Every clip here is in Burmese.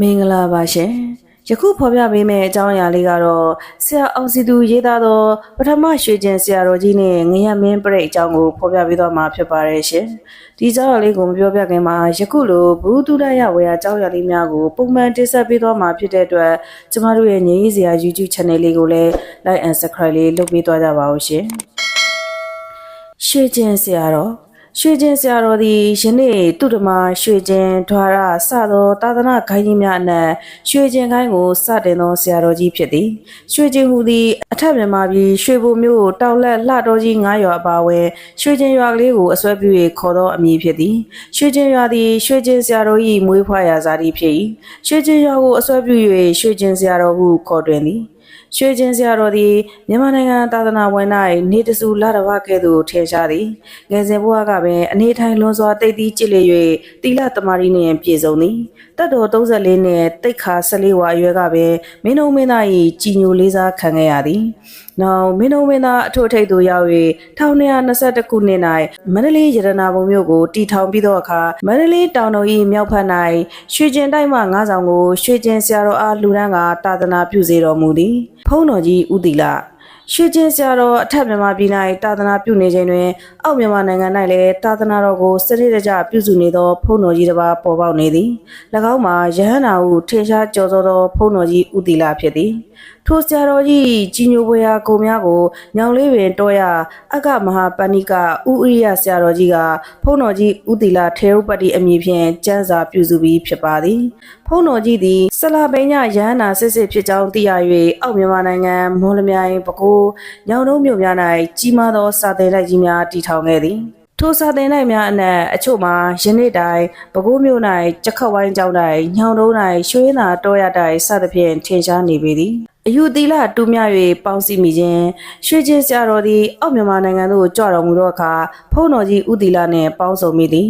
မင်္ဂလာပါရှင်ယခုဖော်ပြပေးမယ့်အကြောင်းအရာလေးကတော့ဆရာအောင်စီသူရေးသားသောပထမရွှေကျင်ဆရာတော်ကြီးနဲ့ငရမင်းပြိတ်အကြောင်းကိုဖော်ပြပေးသွားမှာဖြစ်ပါတယ်ရှင်ဒီအကြောင်းအရာလေးကိုမပြောပြခင်မှာယခုလိုဘူးတုဒရဝေယအကြောင်းအရာလေးများကိုပုံမှန်တင်ဆက်ပေးသွားမှာဖြစ်တဲ့အတွက်ကျမတို့ရဲ့ငရေးစရာ YouTube channel လေးကိုလည်း like and subscribe လေးလုပ်ပေးသွားကြပါဦးရှင်ရွှေကျင်ဆရာတော် ရွှေကျင်ဆရာတော်သည်ယနေ့သူတမရွှေကျင်ဓွာရစသောသာသနာခိုင်းကြီးများအနက်ရွှေကျင်ခိုင်းကိုစတင်သောဆရာတော်ကြီးဖြစ်သည်ရွှေကျင်ဟူသည်အထက်မြန်မာပြည်ရွှေဘုံမြို့တောင်လက်လှတော်ကြီး9ရွာအပါအဝင်ရွှေကျင်ရွာကလေးကိုအစွဲပြု၍ခေါ်သောအမည်ဖြစ်သည်ရွှေကျင်ရွာသည်ရွှေကျင်ဆရာတော်၏မွေးဖွားရာဇာတိဖြစ်၏ရွှေကျင်ရွာကိုအစွဲပြု၍ရွှေကျင်ဆရာတော်ဟုခေါ်တွင်သည် ရွှေချင်းဆရာတော်သည်မြန်မာနိုင်ငံသာသနာဝင်၌နေတစုလာတော်ကဲ့သို့ထင်ရှားသည်ငယ်စဉ်ဘဝကပင်အနေထိုင်လွန်စွာတိတ်တီးကြည်လေ၍တီလသမารီနှင့်ပြည့်စုံသည်တတ်တော်34နှင့်တိတ်ခါ14ဝါအရွယ်ကပင်မင်းတို့မင်းသား၏ကြည်ညိုလေးစားခံခဲ့ရသည် နောက်မင်းတို့မင်းသားအထွတ်ထိပ်သို့ရောက်၍1221ခုနှစ်၌မန္တလေးရတနာပုံမြို့ကိုတည်ထောင်ပြီးသောအခါမန္တလေးတောင်တော်၏မြောက်ဖက်၌ရွှေကျင်တိုက်မှငါးဆောင်ကိုရွှေကျင်ဆရာတော်အားလူဒန်းကတာသနာပြုစေတော်မူသည်ဖုံးတော်ကြီးဦးတီလာရွှေကျင်ဆရာတော်အထက်မြန်မာပြည်၌တာသနာပြုနေခြင်းတွင်အောက်မြန်မာနိုင်ငံ၌လည်းတာသနာတော်ကိုစနစ်တကျပြုစုနေသောဖုံးတော်ကြီးတစ်ပါးပေါ်ပေါက်နေသည်၎င်းမှာယဟန္တာဟုထင်ရှားကျော်စောသောဖုံးတော်ကြီးဦးတီလာဖြစ်သည် ထိုဆရာတော်ကြီးကြီးညိုပွေရာကိုများကိုညောင်လေးပင်တောရအကမဟာပဏိကဥဥရိယဆရာတော်ကြီးကဖုံးတော်ကြီးဦးတီလာထေရုပတ္တိအမည်ဖြင့်ကျမ်းစာပြုစုပြီးဖြစ်ပါသည်ဖုံးတော်ကြီးသည်ဆလာပိညာရဟန္တာစစ်စစ်ဖြစ်ကြောင်းသိရ၍အောက်မြန်မာနိုင်ငံမော်လမြိုင်ပဲခူးညောင်တုံးမြို့များ၌ကြီးမားသောစာသင်တိုက်ကြီးများတည်ထောင်ခဲ့သည်ထိုစာသင်တိုက်များအနက်အချို့မှာယနေ့တိုင်ပဲခူးမြို့၌ကြက်ခတ်ဝိုင်းကျောင်း၌ညောင်တုံး၌ရွှေနာတောရတိုင်စသဖြင့်ထင်ရှားနေပေသည် အယူသီလတူးမြ၍ပေါင်းစည်းမိခြင်းရွှေချင်းဆရာတော်သည်အောက်မြန်မာနိုင်ငံသို့ကြွတော်မူသောအခါဖုံးတော်ကြီးဦးသီလနှင့်ပေါင်းစုံမိသည်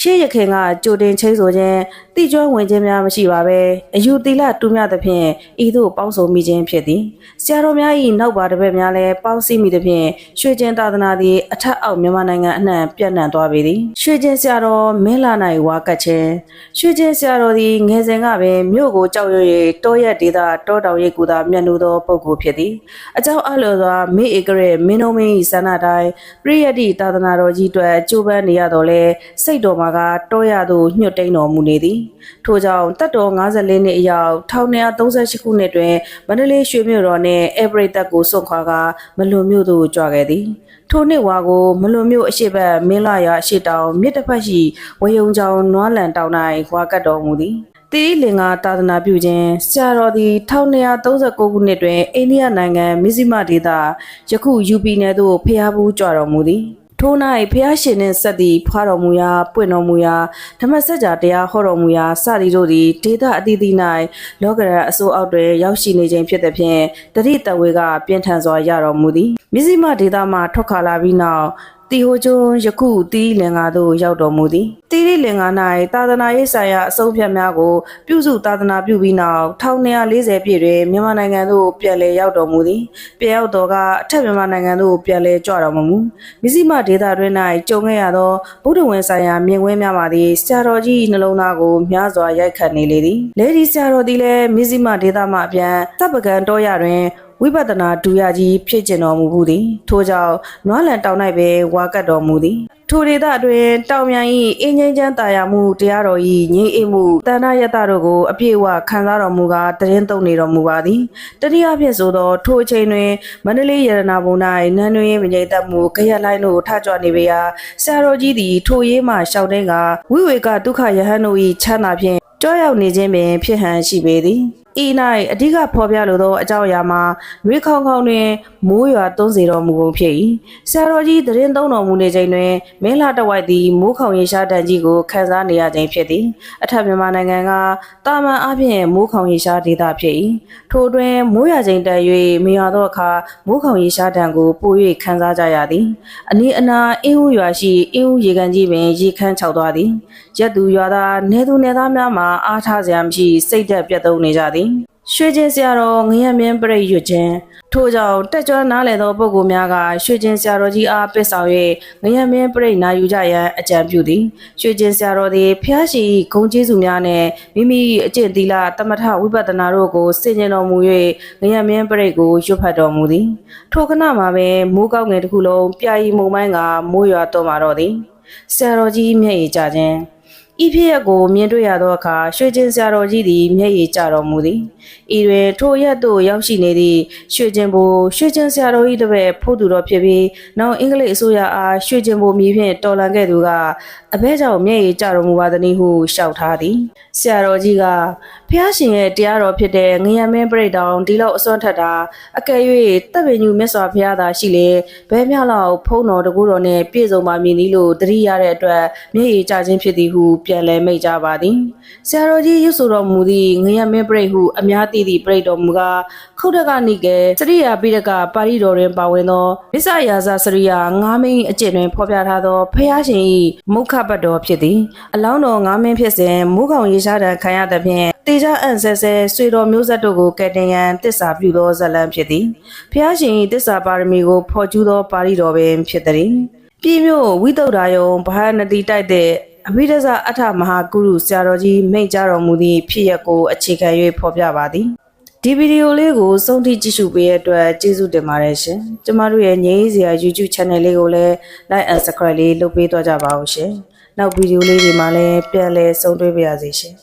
ရှေးရခင်ကကြိုတင်ချင်းဆိုခြင်း တိကျွမ်းဝင်ခြင်းများမရှိပါဘဲအယူသီလတူးမြသဖြင့်ဤသို့ပေါင်းစုံမိခြင်းဖြစ်သည်ဆရာတော်များ၏နောက်ပါတစ်ပတ်များလည်းပေါင်းစည်းမိသဖြင့်ရွှေချင်းသာသနာသည်အထက်အောက်မြန်မာနိုင်ငံအနှံ့ပြန့်နှံ့သွားပေသည်ရွှေချင်းဆရာတော်မင်းလာ၌ဝါကတ်ခြင်းရွှေချင်းဆရာတော်သည်ငယ်စဉ်ကပင်မြို့ကိုကြောက်ရွံ့၍တောရက်ဒေသတောတောင်ရိပ်ကူသာမြတ်နိုးသောပုဂ္ဂိုလ်ဖြစ်သည်အကြောင်းအလိုစွာမိဧကရဲ့မင်းတို့မင်း၏ဆန္ဒတိုင်းပရိယတ္တိသာသနာတော်ကြီးအတွက်ကြိုးပမ်းနေရတော့လဲစိတ်တော်မှာကတောရသို့ညှွတ်တိန်တော်မူနေသည်ထို့ကြောင့်တပ်တော်54နှစ်အရောက်1938ခုနှစ်တွင်မန္တလေးရွှေမြို့တော်နှင့်အေပရိသက်ကိုစွန့်ခွာကမလွန်မြို့သို့ကြွခဲ့သည်ထိုနှစ်ဝါကိုမလွန်မြို့အရှိဘက်မင်းလာရအရှိတောင်မြစ်တစ်ဖက်ရှိဝယုံချောင်းနွားလန်တောင်၌ဝါကတ်တော်မူသည်တိရိလင်္ကာသာသနာပြုခြင်းဆရာတော်သည်1239ခုနှစ်တွင်အိန္ဒိယနိုင်ငံမစ္စည်းမဒေသယခု UP နယ်သို့ဖျားဘူးကြွတော်မူသည် ထို့၌ဖျားရှင်နှင့်ဆက်သည့်ဖွာတော်မူရာပွင့်တော်မူရာဓမ္မစကြာတရားဟောတော်မူရာစသည်တို့သည်ဒေသအသီးသီး၌လောကရန်အစိုးအောက်တွင်ရောက်ရှိနေခြင်းဖြစ်သည်ဖြင့်တတိတဝေကပြင်းထန်စွာရတော်မူသည်မစ္စည်းမဒေသမှထွက်ခါလာပြီးနောက် တီဟိုကျွန်းယခုတီးလင်္ကာသို့ရောက်တော်မူသည်တီးလင်္ကာ၌သာသနာရေးဆိုင်ရာအဆုံးဖြတ်များကို ပြုစုသာသနာပြုပြီးနောက်1240ပြည့်တွင်မြန်မာနိုင်ငံသို့ပြန်လည်ရောက်တော်မူသည်ပြန်ရောက်တော်ကအထက်မြန်မာနိုင်ငံသို့ပြန်လည်ကြွတော်မမူမြစည်းမဒေသတွင်၌ကြုံခဲ့ရသောဗုဒ္ဓဝင်ဆိုင်ရာမြင်ကွင်းများပါသည်ဆရာတော်ကြီးနှလုံးသားကိုများစွာရိုက်ခတ်နေလေသည်လေဒီဆရာတော်သည်လည်းမြစည်းမဒေသမှအပြန်တပ်ပကံတော်ရတွင် ဝိပဿနာဒူရကြီးဖြစ်ကျင်တော်မူဘူးသည်ထို့ကြောင့်နွားလန်တောင်၌ပဲဝါကတ်တော်မူသည်ထိုဒေသတွင်တောင်မြိုင်၏အင်းငိမ့်ချမ်းတာယာမှုတရားတော်၏ငြိမ်းအေးမှုတဏ္ဍယတတို့ကိုအပြည့်အဝခံစားတော်မူကာတရင်သုံးနေတော်မူပါသည်တတိယဖြစ်ဆိုသောထိုအချိန်တွင်မန္တလေးရတနာဘုံ၌နန်းတွင်မငိမ့်သက်မှုခရက်လိုင်းတို့ထကြွနေပေရာဆရာတော်ကြီးသည်ထိုရေးမှရှောက်တဲ့ကဝိဝေကဒုက္ခယဟန်တို့၏ချမ်းသာဖြင့်ကြောရောက်နေခြင်းပင်ဖြစ်ဟန်ရှိပေသည် ဤ၌အဓိကဖော်ပြလိုသောအကြောင်းအရာမှာရွေးခေါင်ခေါင်တွင်မိုးရွာသွန်းစေတော်မူကုန်ဖြစ်၏ဆရာတော်ကြီးသတင်းသုံးတော်မူနေချိန်တွင်မင်းလာတဝိုက်သည်မိုးခေါင်ရေရှားတန်ကြီးကိုခန်းစားနေရခြင်းဖြစ်သည်အထက်မြန်မာနိုင်ငံကတာမန်အပြင်မိုးခေါင်ရေရှားဒေသဖြစ်၏ထို့တွင်မိုးရွာချိန်တန်၍မရွာသောအခါမိုးခေါင်ရေရှားတန်ကိုပို၍ခန်းစားကြရသည်အနီးအနားအင်းဦးရွာရှိအင်းဦးရေကန်ကြီးပင်ရေခမ်းချောက်သွားသည်ရက်သူရွာသားနေသူနေသားများမှာအားထားစရာမရှိစိတ်သက်ပြတ်သုံးနေကြသည်ရွှေချင်းဆရာတော်ငရမင်းပြိတ်ရွတ်ခြင်းထို့ကြောင့်တက်ကြွနားလည်သောပုဂ္ဂိုလ်များကရွှေချင်းဆရာတော်ကြီးအားပစ်ဆောင်၍ငရမင်းပြိတ်နာယူကြရန်အကြံပြုသည်ရွှေချင်းဆရာတော်သည်ဖျားရှိဂုံကျေးဇူးများနှင့်မိမိအကျင့်သီလတမထဝိပဿနာတို့ကိုဆင်ခြင်တော်မူ၍ငရမင်းပြိတ်ကိုရွတ်ဖတ်တော်မူသည်ထိုခဏမှာပင်မိုးကောက်ငယ်တစ်ခုလုံးပြာရီမုံမိုင်းကမိုးရွာတော်มาတော့သည်ဆရာတော်ကြီးမျက်ရည်ကျခြင်း ဤဖြစ်ရက်ကိုမြင်တွေ့ရသောအခါရွှေချင်းဆရာတော်ကြီးသည်မျက်ရည်ကျတော်မူသည်ဤတွင်ထိုရက်သို့ရောက်ရှိနေသည့်ရွှေချင်းဘိုရွှေချင်းဆရာတော်၏တပည့်ဖို့သူတော်ဖြစ်ပြီးနောက်အင်္ဂလိပ်အစိုးရအားရွှေချင်းဘိုမြည်ဖြင့်တော်လန်ခဲ့သူကအဘဲကြောင့်မျက်ရည်ကျတော်မူပါသည်ဟုလျှောက်ထားသည်ဆရာတော်ကြီးကဖျားရှင်ရဲ့တရားတော်ဖြစ်တဲ့ငရမင်းပြိတ္တောင်ဒီလောက်အစွမ်းထက်တာအကယ်၍တပ်ပင်ညူမြတ်စွာဘုရားသာရှိလေဘဲမြလောက်ဖုံးတော်တကူတော်နဲ့ပြည့်စုံပါမည်နည်းလို့တတိရတဲ့အတွက်မျက်ရည်ကျခြင်းဖြစ်သည်ဟုပြန်လည်မိတ်ကြပါသည်ဆရာတော်ကြီးရွတ်ဆိုတော်မူသည့်ငရမင်းပြိတ္ဟုအများသိသည့်ပြိတ္တော်မူကားခုတ်တကနိကေစရိယာပိဒကပါဠိတော်တွင်ပါဝင်သောဝိဇယာဇစရိယာငါးမင်းအကျင့်တွင်ဖော်ပြထားသောဖျားရှင်၏မုခပတ်တော်ဖြစ်သည်အလောင်းတော်ငါးမင်းဖြစ်စဉ်မိုးကောင်ရေရှားတံခံရသဖြင့်တေချာအန်ဆဲဆဲဆွေတော်မျိုးဆက်တို့ကိုကယ်တင်ရန်တစ္ဆာပြုသောဇလံဖြစ်သည်ဖျားရှင်၏တစ္ဆာပါရမီကိုဖော်ကျူးသောပါဠိတော်ပင်ဖြစ်သည်ပြည်မြို့ဝိတုဒ္ဓါယုံဘာဟာနတိတိုက်တဲ့ အဘိဓဇအထမဟာကုရုဆရာတော်ကြီးမိန့်ကြားတော်မူသည့်ဖြစ်ရပ်ကိုအခြေခံ၍ဖော်ပြပါသည်ဒီဗီဒီယိုလေးကိုစုံထိကြည့်ရှုပေးတဲ့အတွက်ကျေးဇူးတင်ပါတယ်ရှင်ကျမတို့ရဲ့ငြိမ်းစရာ YouTube Channel လေးကိုလည်း Like and Subscribe လေးလုပ်ပေးသွားကြပါဦးရှင်နောက်ဗီဒီယိုလေးတွေမှာလည်းပြန်လည်ဆုံတွေ့ပါရစေရှင်